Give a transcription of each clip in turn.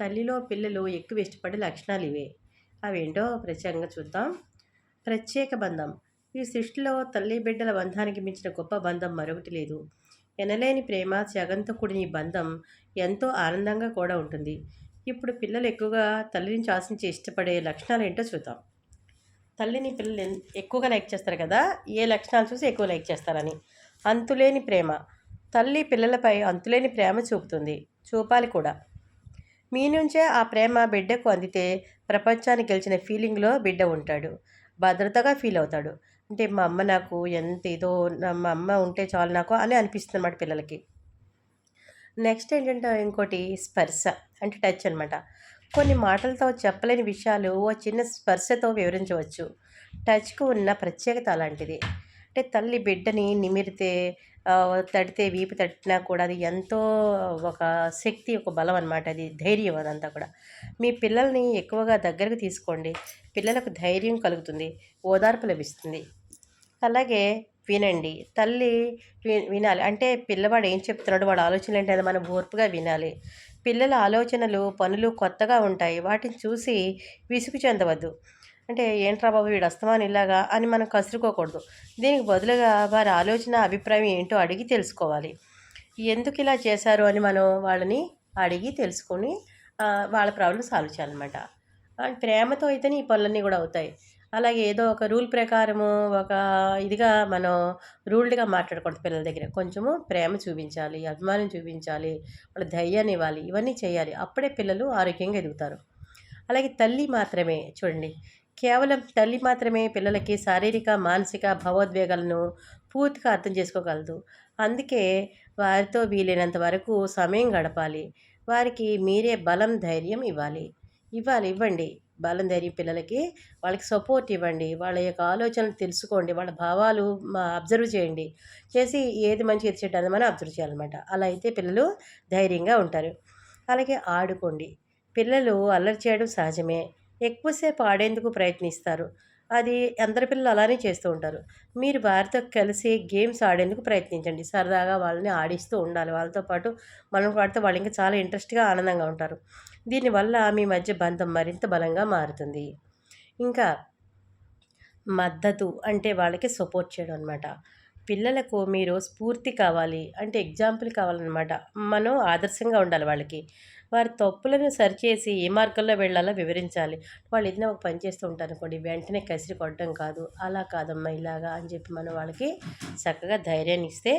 తల్లిలో పిల్లలు ఎక్కువ ఇష్టపడే లక్షణాలు ఇవే. అవేంటో ప్రత్యేకంగా చూద్దాం. ప్రత్యేక బంధం. ఈ సృష్టిలో తల్లి బిడ్డల బంధానికి మించిన గొప్ప బంధం మరొకటి లేదు. ఎనలేని ప్రేమ త్యాగంతో కూడిన ఈ బంధం ఎంతో ఆనందంగా కూడా ఉంటుంది. ఇప్పుడు పిల్లలు ఎక్కువగా తల్లి నుంచి ఆశించి ఇష్టపడే లక్షణాలు ఏంటో చూద్దాం. తల్లిని పిల్లలు ఎక్కువగా లైక్ చేస్తారు కదా? ఏ లక్షణాలు చూసి ఎక్కువ లైక్ చేస్తారని. అంతులేని ప్రేమ. తల్లి పిల్లలపై అంతులేని ప్రేమ చూపుతుంది. చూపాలి కూడా. మీ నుంచే ఆ ప్రేమ బిడ్డకు అందితే ప్రపంచాన్ని గెలిచిన ఫీలింగ్లో బిడ్డ ఉంటాడు. భద్రతగా ఫీల్ అవుతాడు. అంటే మా అమ్మ నాకు ఎంత ఇదో మా అమ్మ ఉంటే చాలు నాకు అని అనిపిస్తుంది అన్నమాట పిల్లలకి. నెక్స్ట్ ఏంటంటే ఇంకోటి స్పర్శ అంటే టచ్ అనమాట కొన్ని మాటలతో చెప్పలేని విషయాలు ఓ చిన్న స్పర్శతో వివరించవచ్చు. టచ్కు ఉన్న ప్రత్యేకత అలాంటిది. అంటే తల్లి బిడ్డని నిమిరితే తడితే వీపు తట్టినా కూడా అది ఎంతో ఒక శక్తి ఒక బలం అనమాట అది ధైర్యం అదంతా కూడా. మీ పిల్లల్ని ఎక్కువగా దగ్గరకు తీసుకోండి. పిల్లలకు ధైర్యం కలుగుతుంది ఓదార్పు లభిస్తుంది. అలాగే వినండి. తల్లి వినాలి. అంటే పిల్లవాడు ఏం చెప్తున్నాడు వాడు ఆలోచనలు ఏంటి అది మనం ఓర్పుగా వినాలి. పిల్లల ఆలోచనలు పనులు కొత్తగా ఉంటాయి. వాటిని చూసి విసుగు చెందవద్దు. అంటే ఏంట్రా బాబు వీడు అస్తమానం ఇలాగా అని మనం కసురుకోకూడదు. దీనికి బదులుగా వారి ఆలోచన అభిప్రాయం ఏంటో అడిగి తెలుసుకోవాలి. ఎందుకు ఇలా చేశారు అని మనం వాళ్ళని అడిగి తెలుసుకొని వాళ్ళ ప్రాబ్లమ్ సాల్వ్ చేయాలన్నమాట. అండ్ ప్రేమతో అయితేనే ఈ పనులన్నీ కూడా అవుతాయి. అలాగే ఏదో ఒక రూల్ ప్రకారము ఒక ఇదిగా మనం రూల్డ్గా మాట్లాడకూడదు పిల్లల దగ్గర. కొంచెము ప్రేమ చూపించాలి అభిమానం చూపించాలి వాళ్ళ ధైర్యాన్ని ఇవ్వాలి ఇవన్నీ చేయాలి. అప్పుడే పిల్లలు ఆరోగ్యంగా ఎదుగుతారు. అలాగే తల్లి మాత్రమే చూడండి. కేవలం తల్లి మాత్రమే పిల్లలకి శారీరక మానసిక భావోద్వేగాలను పూర్తిగా అర్థం చేసుకోగలదు. అందుకే వారితో వీలైనంత వరకు సమయం గడపాలి. వారికి మీరే బలం ధైర్యం ఇవ్వాలి. ఇవ్వాలి ఇవ్వండి. బలం ధైర్యం పిల్లలకి వాళ్ళకి సపోర్ట్ ఇవ్వండి. వాళ్ళ యొక్క ఆలోచనలు తెలుసుకోండి. వాళ్ళ భావాలు అబ్జర్వ్ చేయండి. చేసి ఏది మంచి ఏది చెడ్డ మనం అబ్జర్వ్ చేయాలన్నమాట. అలా అయితే పిల్లలు ధైర్యంగా ఉంటారు. అలాగే ఆడుకోండి. పిల్లలు అల్లరి చేయడం సహజమే. ఎక్కువసేపు ఆడేందుకు ప్రయత్నిస్తారు. అది అందరి పిల్లలు అలానే చేస్తూ ఉంటారు. మీరు వారితో కలిసి గేమ్స్ ఆడేందుకు ప్రయత్నించండి. సరదాగా వాళ్ళని ఆడిస్తూ ఉండాలి. వాళ్ళతో పాటు మనం వాడితే వాళ్ళు ఇంకా చాలా ఇంట్రెస్ట్గా ఆనందంగా ఉంటారు. దీనివల్ల మీ మధ్య బంధం మరింత బలంగా మారుతుంది. ఇంకా మద్దతు అంటే వాళ్ళకి సపోర్ట్ చేయడం అనమాట పిల్లలకు మీరు స్ఫూర్తి కావాలి అంటే ఎగ్జాంపుల్ కావాలన్నమాట. మనం ఆదర్శంగా ఉండాలి వాళ్ళకి. వారి తప్పులను సరిచేసి ఏ మార్గంలో వెళ్ళాలో వివరించాలి. వాళ్ళు ఏదైనా ఒక పని చేస్తూ ఉంటారు అనుకోండి వెంటనే కసిరి కొట్టడం కాదు అలా కాదమ్మా ఇలాగా అని చెప్పి మనం వాళ్ళకి చక్కగా ధైర్యాన్ని ఇస్తే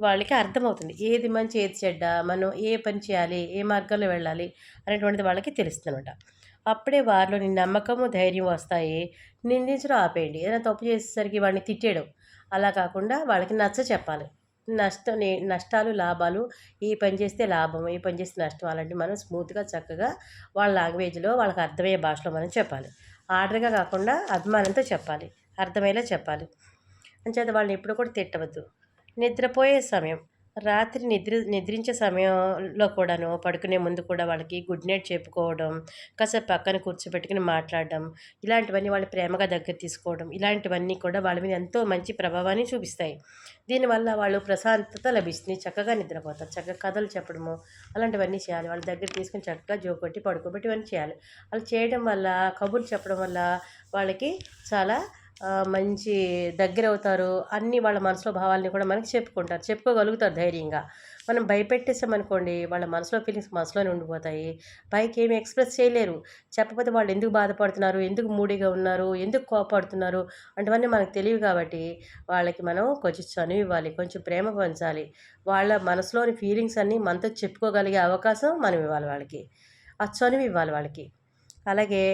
వాళ్ళకి అర్థమవుతుంది. ఏది మంచి ఏది చెడ్డ మనం ఏ పని చేయాలి ఏ మార్గంలో వెళ్ళాలి అనేటువంటిది వాళ్ళకి తెలుస్తుందన్నమాట. అప్పుడే వారిలోని నమ్మకము ధైర్యం వస్తాయి. నిందించడం ఆపేయండి. ఏదైనా తప్పు చేసేసరికి వాడిని తిట్టేయడం. అలా కాకుండా వాళ్ళకి నచ్చ చెప్పాలి. నష్టం నే- నష్టాలు లాభాలు ఈ పని చేస్తే లాభం ఈ పని చేస్తే నష్టం అలాంటివి మనం స్మూత్గా చక్కగా వాళ్ళ లాంగ్వేజ్లో వాళ్ళకి అర్థమయ్యే భాషలో మనం చెప్పాలి. ఆర్డర్గా కాకుండా అభిమానంతో చెప్పాలి. అర్థమయ్యేలా చెప్పాలి. అంచేత వాళ్ళని ఎప్పుడు కూడా తిట్టవద్దు. నిద్రపోయే సమయం. రాత్రి నిద్ర నిద్రించే సమయంలో కూడాను పడుకునే ముందు కూడా వాళ్ళకి గుడ్ నైట్ చెప్పుకోవడం కాసేపు పక్కన కూర్చోబెట్టుకుని మాట్లాడడం ఇలాంటివన్నీ వాళ్ళు ప్రేమగా దగ్గర తీసుకోవడం ఇలాంటివన్నీ కూడా వాళ్ళ మీద ఎంతో మంచి ప్రభావాన్ని చూపిస్తాయి. దీనివల్ల వాళ్ళు ప్రశాంతత లభిస్తుంది చక్కగా నిద్రపోతారు చక్కగా కథలు చెప్పడము అలాంటివన్నీ చేయాలి. వాళ్ళ దగ్గర తీసుకుని చక్కగా జోకొట్టి పడుకోబెట్టి ఇవన్నీ చేయాలి. అలా చేయడం వల్ల కబుర్లు చెప్పడం వల్ల వాళ్ళకి చాలా మంచి దగ్గర అవుతారు అన్ని వాళ్ళ మనసులో భావాలని కూడా మనకి చెప్పుకుంటారు. చెప్పుకోగలుగుతారు ధైర్యంగా. మనం భయపెట్టేసామనుకోండి వాళ్ళ మనసులో ఫీలింగ్స్ మనసులోనే ఉండిపోతాయి. పైకి ఏమి ఎక్స్ప్రెస్ చేయలేరు. చెప్పకపోతే వాళ్ళు ఎందుకు బాధపడుతున్నారు? ఎందుకు మూడీగా ఉన్నారు? ఎందుకు కోపడుతున్నారు? అంటవన్నీ మనకు తెలియదు కాబట్టి వాళ్ళకి మనం కొంచెం చనువు ఇవ్వాలి కొంచెం ప్రేమ పంచాలి. వాళ్ళ మనసులోని ఫీలింగ్స్ అన్నీ మనతో చెప్పుకోగలిగే అవకాశం మనం ఇవ్వాలి వాళ్ళకి. ఆ చనువు ఇవ్వాలి వాళ్ళకి. అలాగే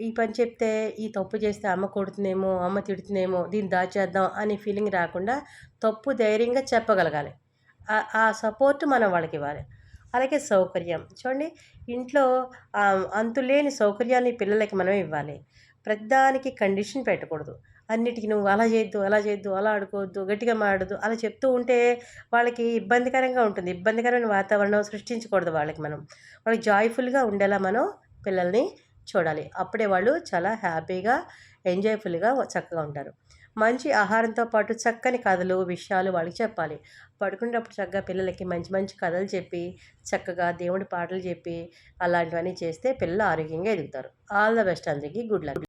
ఈ పని చెప్తే ఈ తప్పు చేస్తే అమ్మ కొడుతుందేమో అమ్మ తిడుతుందేమో దీన్ని దాచేద్దాం అనే ఫీలింగ్ రాకుండా తప్పు ధైర్యంగా చెప్పగలగాలి. ఆ- సపోర్ట్ మనం వాళ్ళకి ఇవ్వాలి. అలాగే సౌకర్యం. చూడండి ఇంట్లో అంతులేని సౌకర్యాన్ని పిల్లలకి మనం ఇవ్వాలి. ప్రతిదానికి కండిషన్ పెట్టకూడదు. అన్నిటికీ నువ్వు అలా చేయొద్దు అలా చేయొద్దు అలా ఆడుకోవద్దు గట్టిగా మాడదు అలా చెప్తూ ఉంటే వాళ్ళకి ఇబ్బందికరంగా ఉంటుంది. ఇబ్బందికరమైన వాతావరణం సృష్టించకూడదు వాళ్ళకి మనం. వాళ్ళకి జాయ్ఫుల్గా ఉండేలా మనం పిల్లల్ని చూడాలి. అప్పుడే వాళ్ళు చాలా హ్యాపీగా ఎంజాయ్ఫుల్గా చక్కగా ఉంటారు. మంచి ఆహారంతో పాటు చక్కని కథలు విషయాలు వాళ్ళకి చెప్పాలి. పడుకునేటప్పుడు చక్కగా పిల్లలకి మంచి మంచి కథలు చెప్పి చక్కగా దేవుడి పాటలు చెప్పి అలాంటివన్నీ చేస్తే పిల్లలు ఆరోగ్యంగా ఎదుగుతారు. ఆల్ ద బెస్ట్ అందరికీ. Good luck.